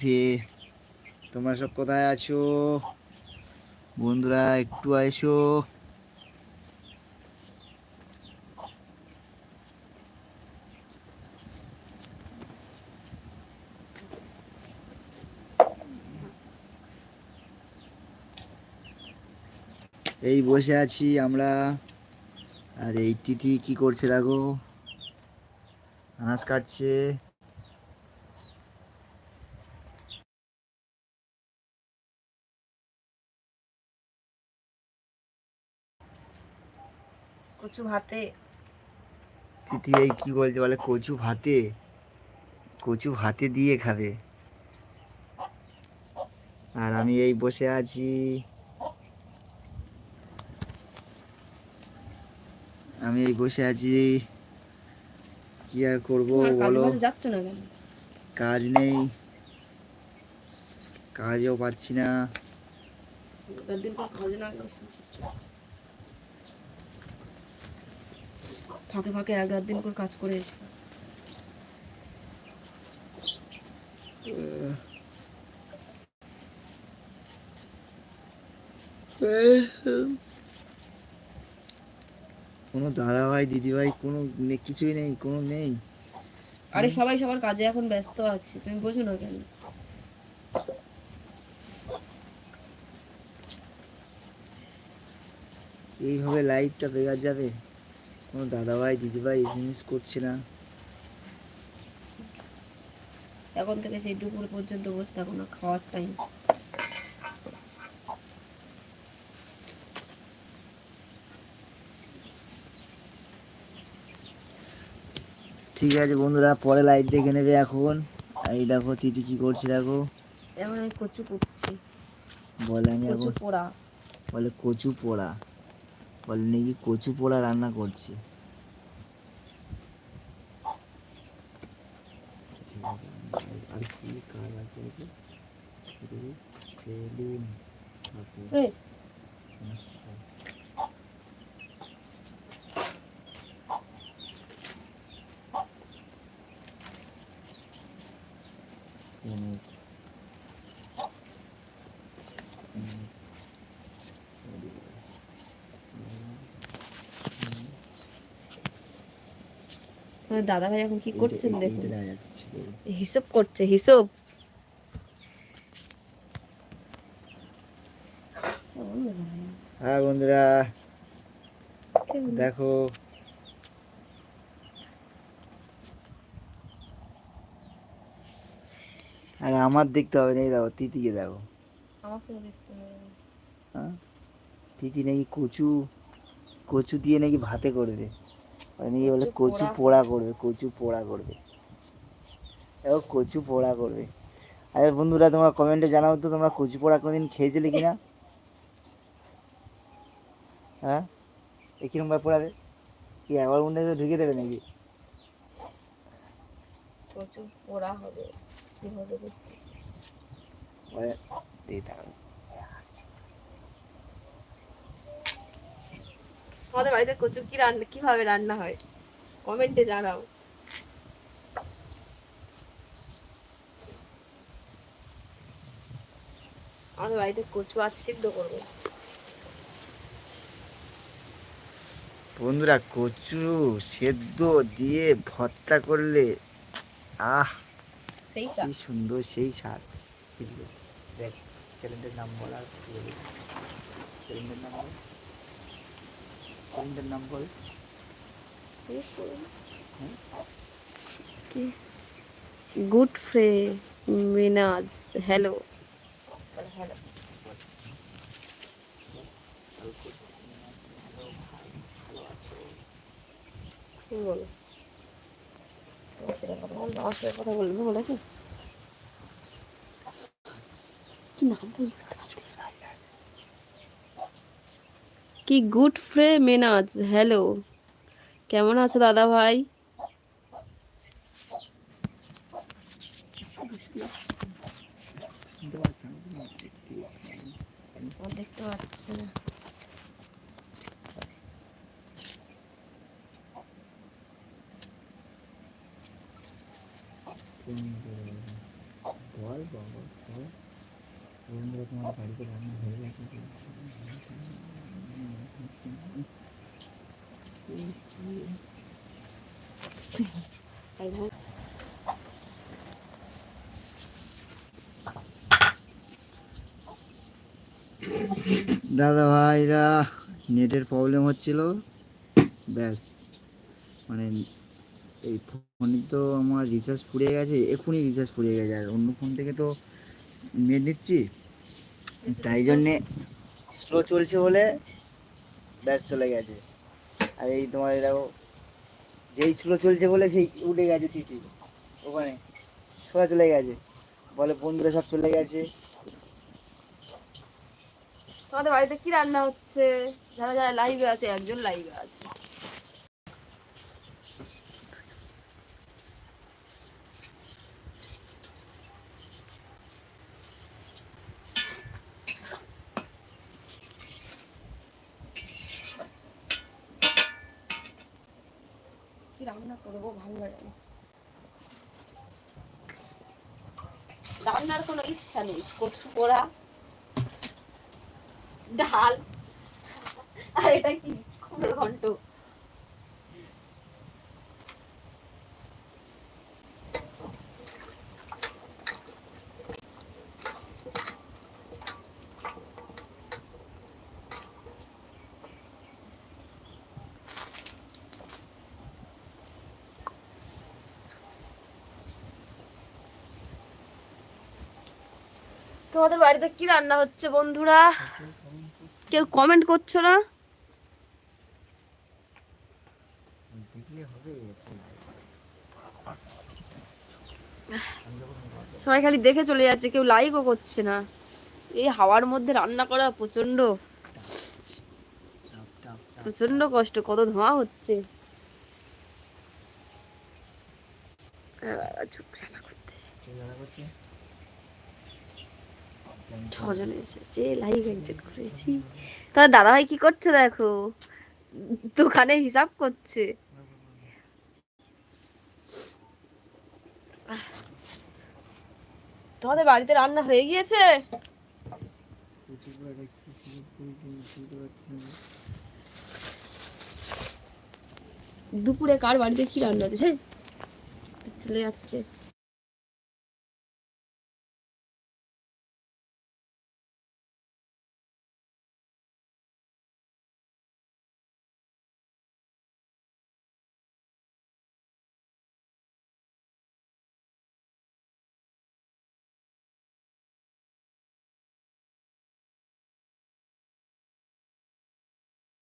ফে তোমরা সব কোথায় আছো? বন্ধুরা, একটু আইসো। এই বসে আছি আমরা। আর এই তিথি কি করছে দেখো? আনাজ কাটছে। কচু ভাতে। এই কি বলছে বলে কচু ভাতে? কচু ভাতে দিয়ে খাবে। আর আমি এই বসে আছি। আমি এই বসে আছি। কি আর করব বলো? যাচ্ছ না কেন? কাজ নেই। কাজও পাচ্ছি না এবার দিন পর কাজে না গেলে শুনছিস। ফাঁকে ফাঁকে এক আধ দিন করে কাজ করে এসো। কোনো দাদাভাই দিদিভাই কোনো কিছুই নেই কোনো নেই। আরে সবাই সবার কাজে এখন ব্যস্ত আছে তুমি বোঝো না কেন? এইভাবে লাইফটা বেকার যাবে? কোনো দাদাভাই দিদিভাই এসএমএস করছে না। এখন থেকে সেই দুপুর পর্যন্ত বসে থাকো না খাওয়ার টাইম ঠিক আছে বন্ধুরা পরে লাইট দেখে নেবে এখন। এই দেখো তিথি কি করছে দেখো। এখন আমি কচু কুটছি বলে আমি কচু এখন পোড়া। বলে কচু পোড়া। বলে নাকি কচু পোড়া রান্না করছে? আর কি কাজ আছে সেলুন দাদা ভাই এখন কি করছেন দেখুন। হিসেব করছে হিসেব। হ্যাঁ বন্ধুরা। দেখো। আরে আমার দেখতে হবে না দেখো তিতিকে দেখো। হ্যাঁ? তিতি নাকি কচু কচু দিয়ে নাকি ভাতে করবে। আর নাকি বলে কচু পোড়া। করবে কচু পোড়া করবে। দেখো কচু পোড়া করবে। আরে বন্ধুরা তোমরা কমেন্টে জানাও তো তোমরা কচু পোড়া কোনোদিন খেয়েছিলে কিনা? হ্যাঁ? এ কিরম ভাবে পোড়াবে কি একবার মনে তো ঢুকে দেবে নাকি? কচু পোড়া হবে। কীভাবে দেখতেছি। বলে আমাদের বাড়িতে কচু কি রান্না কীভাবে রান্না হয়? কমেন্টে জানাও। আমাদের বাড়িতে কচু আজ সিদ্ধ করব। বন্ধুরা কচু সেদ্ধ দিয়ে ভর্তা করলে আহ সেই কি সুন্দর সেই স্বাদ। দেখ চ্যানেলটার নাম বলার চ্যানেলটার নাম বল চ্যানেলটার নাম বল গুড ফ্রে মিনাজ হ্যালো হ্যালো কি বলো তোমার সাথে কথা বলব আমার সাথে কথা বলব বলেছে কি নাম বল বুঝতে পারছি না। কি গুড ফ্রে মেনাজ? হ্যালো। কেমন আছো দাদা ভাই? দেখতে পাচ্ছি না। বল বাবা, তোমার বাড়িতে রান্না হয়ে গেছে। দাদা ভাইরা নেটের প্রবলেম হচ্ছিল। ব্যাস মানে এই ফোনে তো আমার রিচার্জ ফুরিয়ে গেছে, এখনই রিচার্জ ফুরিয়ে গেছে। আর অন্য ফোন থেকে তো নেট নিচ্ছি। তাই জন্যে স্লো চলছে বলে ব্যাস চলে গেছে। আর এই তোমার এরকম যেই স্লো চলছে বলে সেই উঠে গেছে তিথি ওখানে, সোজা চলে গেছে। বলে বন্ধুরা সব চলে গেছে। তোমাদের বাড়িতে কি রান্না হচ্ছে? যারা যারা লাইভে আছে, একজন লাইভে আছে। কি রান্না করব। রান্নার কোনো ইচ্ছা নেই। কচু পোড়া ডাল। আর এটা কি? ঘন্ট। তোমাদের বাড়িতে কি রান্না হচ্ছে বন্ধুরা? কেউ কমেন্ট করছ না? সবাই খালি দেখে চলে যাচ্ছে কেউ লাইকও করছে না। এই হাওয়ার মধ্যে রান্না করা প্রচণ্ড প্রচণ্ড কষ্ট কত ধোঁয়া হচ্ছে। আহ, ছজন এসেছে লাইভ একজন করেছি। তোমার দাদা ভাই কি করছে দেখো? দোকানে হিসাব করছে। তোমাদের বাড়িতে রান্না হয়ে গিয়েছে? দুপুরে কার বাড়িতে কি রান্না হচ্ছে? চলে যাচ্ছে।